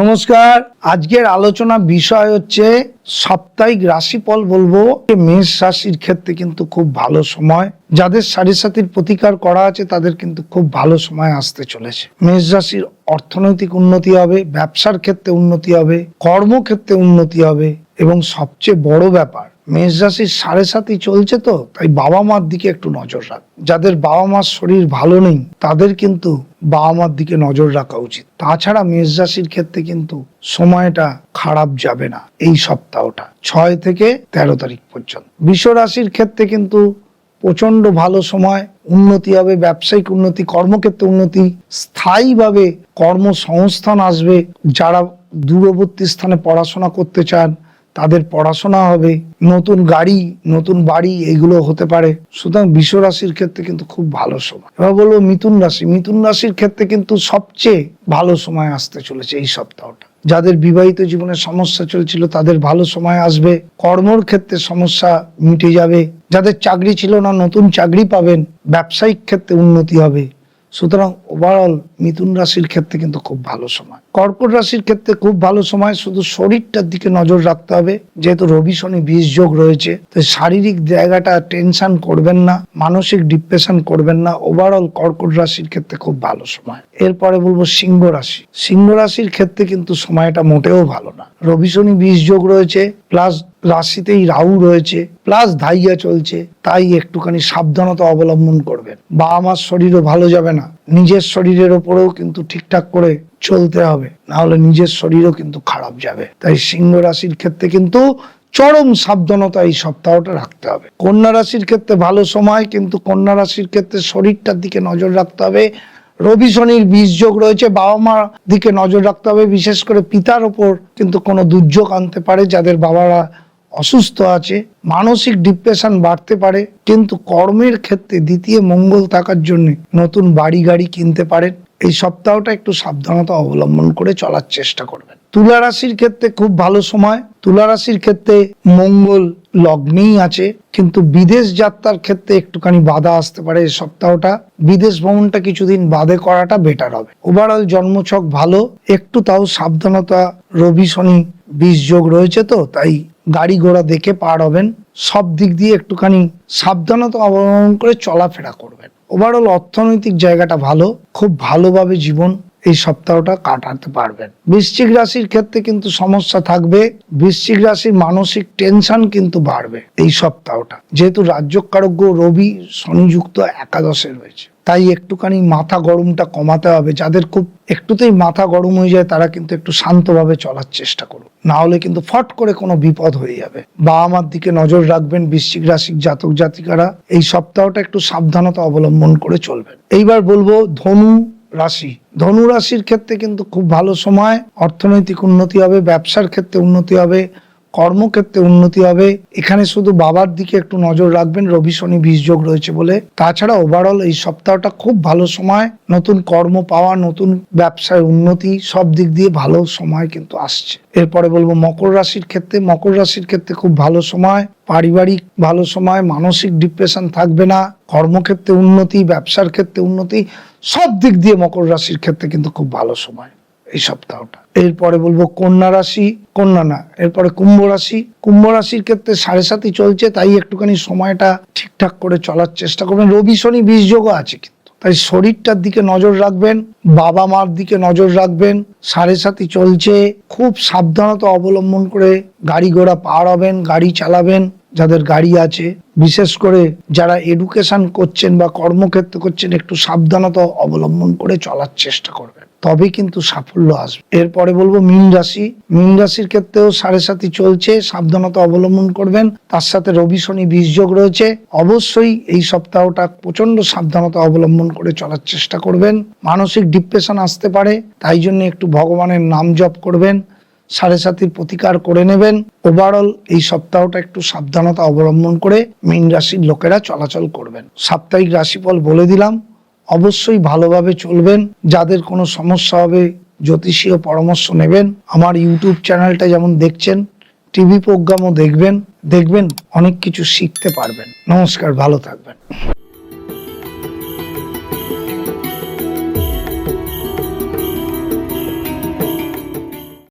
নমস্কার। আজকের আলোচনা বিষয় হচ্ছে সাপ্তাহিক রাশিফল বলব। মেষ রাশির ক্ষেত্রে কিন্তু খুব ভালো সময়। যাদের সাড়ে সাতির প্রতিকার করা আছে, তাদের কিন্তু খুব ভালো সময় আসতে চলেছে। মেষ রাশির অর্থনৈতিক উন্নতি হবে, ব্যবসার ক্ষেত্রে উন্নতি হবে, কর্মক্ষেত্রে উন্নতি হবে এবং সবচেয়ে বড় ব্যাপার, মেষ রাশির সাড়ে সাতই চলছে তো, তাই বাবা মার দিকে একটু নজর রাখ। যাদের বাবা মার শরীর ভালো নেই, তাদের কিন্তু বাবা মার দিকে নজর রাখা উচিত। তাছাড়া মেষ রাশির ক্ষেত্রে কিন্তু সময়টা খারাপ যাবে না এই সপ্তাহটা, ছয় থেকে তেরো তারিখ পর্যন্ত। বিশ্ব রাশির ক্ষেত্রে কিন্তু প্রচণ্ড ভালো সময়, উন্নতি হবে, ব্যবসায়িক উন্নতি, কর্মক্ষেত্রে উন্নতি, স্থায়ীভাবে কর্মসংস্থান আসবে। যারা দূরবর্তী স্থানে পড়াশোনা করতে চান তাদের পড়াশোনা হবে, নতুন গাড়ি, নতুন বাড়ি, এগুলো হতে পারে। সুতরাং বিশ্ব রাশির ক্ষেত্রে কিন্তু খুব ভালো সময়। এবার বলব মিথুন রাশি। মিথুন রাশির ক্ষেত্রে কিন্তু সবচেয়ে ভালো সময় আসতে চলেছে এই সপ্তাহটা। যাদের বিবাহিত জীবনে সমস্যা চলছিল, তাদের ভালো সময় আসবে। কর্মর ক্ষেত্রে সমস্যা মিটে যাবে। যাদের চাকরি ছিল না, নতুন চাকরি পাবেন। ব্যবসায়িক ক্ষেত্রে উন্নতি হবে। সুতরাং ওভারঅল মিথুন রাশির ক্ষেত্রে কিন্তু খুব ভালো সময়। কর্কট রাশির ক্ষেত্রে খুব ভালো সময়, শুধু শরীরটার দিকে নজর রাখতে হবে। যেহেতু রবি, শনি বিষ যোগ রয়েছে, তো শারীরিক জায়গাটা টেনশন করবেন না, মানসিক ডিপ্রেশন করবেন না। ওভারঅল কর্কট রাশির ক্ষেত্রে খুব ভালো সময়। এরপরে বলব সিংহ রাশি। সিংহ রাশির ক্ষেত্রে কিন্তু সময়টা মোটেও ভালো না। রবি, শনি বিষ যোগ রয়েছে প্লাস রাশিতেই রাহু রয়েছে প্লাস ধাইয়া চলছে, তাই একটুখানি সাবধানতা অবলম্বন করবেন। বাবা মার শরীরও ভালো যাবে না, নিজের শরীরের ওপরেও কিন্তু ঠিকঠাক করে চলতে হবে না হলে নিজের শরীরও কিন্তু খারাপ যাবে। তাই সিংহ রাশির ক্ষেত্রে কিন্তু চরম সাবধানতা এই সপ্তাহটা রাখতে হবে। কন্যা রাশির ক্ষেত্রে ভালো সময়, কিন্তু কন্যা রাশির ক্ষেত্রে শরীরটার দিকে নজর রাখতে হবে। রবি শনির বীজ যোগ রয়েছে, বাবা মার দিকে নজর রাখতে হবে, বিশেষ করে পিতার ওপর কিন্তু কোনো দুর্যোগ আনতে পারে, যাদের বাবারা অসুস্থ আছে, মানসিক ডিপ্রেশন বাড়তে পারে, কিন্তু কর্মের ক্ষেত্রে দ্বিতীয় মঙ্গল থাকার জন্য নতুন বাড়ি গাড়ি কিনতে পারেন। এই সপ্তাহটা একটু সাবধানতা অবলম্বন করে চলার চেষ্টা করবেন। তুলা রাশির ক্ষেত্রে খুব ভালো সময়। তুলা রাশির ক্ষেত্রে মঙ্গল লগ্নেই আছে, কিন্তু বিদেশ যাত্রার ক্ষেত্রে একটুখানি বাধা আসতে পারে এই সপ্তাহটা। বিদেশ ভ্রমণটা কিছুদিন বাদে করাটা বেটার হবে। ওভারঅল জন্মছক ভালো, একটু তাও সাবধানতা রবি শনি বীজ যোগ রয়েছে তো, তাই গাড়ি ঘোড়া দেখে পার হবেন, সব দিক দিয়ে একটুখানি সাবধানতা অবলম্বন করে চলাফেরা করবেন। ওভারঅল অর্থনৈতিক জায়গাটা ভালো, খুব ভালোভাবে জীবন এই সপ্তাহটা কাটাতে পারবেন। বৃশ্চিক রাশির ক্ষেত্রে কিন্তু সমস্যা থাকবে, বৃশ্চিক রাশির মানসিক টেনশন কিন্তু বাড়বে এই সপ্তাহটা। যেহেতু রাজ্যকারজ্ঞ রবি শনিযুক্ত একাদশে রয়েছে। তাই একটুখানি মাথা গরমটা কমাতে হবে। যাদের খুব একটুতেই মাথা গরম হয়ে যায়, তারা কিন্তু একটু শান্তভাবে চলার চেষ্টা করুন। না হলে কিন্তু ফট করে কোনো বিপদ হয়ে যাবে। বাবা মার দিকে নজর রাখবেন বৃশ্চিক রাশির জাতক জাতিকারা। এই সপ্তাহটা একটু সাবধানতা অবলম্বন করে চলবেন। এইবার বলব ধনু রাশি। ধনু রাশির ক্ষেত্রে কিন্তু খুব ভালো সময়। অর্থনৈতিক উন্নতি হবে, ব্যবসার ক্ষেত্রে উন্নতি হবে। কর্মক্ষেত্রে উন্নতি হবে। এখানে শুধু বাবার দিকে একটু নজর রাখবেন, রবি, শনি বীজ যোগ রয়েছে বলে। তাছাড়া ওভারঅল এই সপ্তাহটা খুব ভালো সময়। নতুন কর্ম পাওয়া, নতুন ব্যবসায় উন্নতি, সব দিক দিয়ে ভালো সময় কিন্তু আসছে। এরপরে বলব মকর রাশির ক্ষেত্রে, মকর রাশির ক্ষেত্রে খুব ভালো সময়। পারিবারিক ভালো সময়, মানসিক ডিপ্রেশন থাকবে না। কর্মক্ষেত্রে উন্নতি, ব্যবসার ক্ষেত্রে উন্নতি, সব দিক দিয়ে মকর রাশির ক্ষেত্রে কিন্তু খুব ভালো সময়। এই সপ্তাহটা। এরপরে বলব কন্যা রাশি, কন্যা না, এরপরে কুম্ভ রাশি। কুম্ভ রাশির ক্ষেত্রে সাড়ে সাতই চলছে, তাই একটুখানি সময়টা ঠিকঠাক করে চলার চেষ্টা করবেন। রবি, শনি, বীজ যোগও আছে কিন্তু। তাই শরীরটার দিকে নজর রাখবেন, বাবা মার দিকে নজর রাখবেন, সাড়ে সাতই চলছে। খুব সাবধানতা অবলম্বন করে গাড়ি ঘোড়া পার হবেন, গাড়ি চালাবেন যাদের গাড়ি আছে, বিশেষ করে যারা এডুকেশন করছেন বা কর্মক্ষেত্র করছেন, একটু সাবধানতা অবলম্বন করে চলার চেষ্টা করবেন। তবে কিন্তু সাফল্য আসবে। এরপরে বলব মীন রাশি। মীন রাশির ক্ষেত্রেও সাড়ে সাতই চলছে, সাবধানতা অবলম্বন করবেন। তার সাথে রবি শনি বীজ যোগ রয়েছে। অবশ্যই এই সপ্তাহটা প্রচণ্ড সাবধানতা অবলম্বন করে চলার চেষ্টা করবেন। মানসিক ডিপ্রেশন আসতে পারে, তাই জন্য একটু ভগবানের নাম জপ করবেন। সাড়ে সাতির প্রতিকার করে নেবেন। ওভারঅল এই সপ্তাহটা একটু সাবধানতা অবলম্বন করে মীন রাশির লোকেরা চলাচল করবেন। সাপ্তাহিক রাশিফল বলে দিলাম। অবশ্যই ভালোভাবে চলবেন। যাদের কোনো সমস্যা হবে, জ্যোতিষীয় পরামর্শ নেবেন। আমার ইউটিউব চ্যানেলটা যেমন দেখছেন, টিভি প্রোগ্রামও দেখবেন। দেখবেন অনেক কিছু শিখতে পারবেন। নমস্কার, ভালো থাকবেন।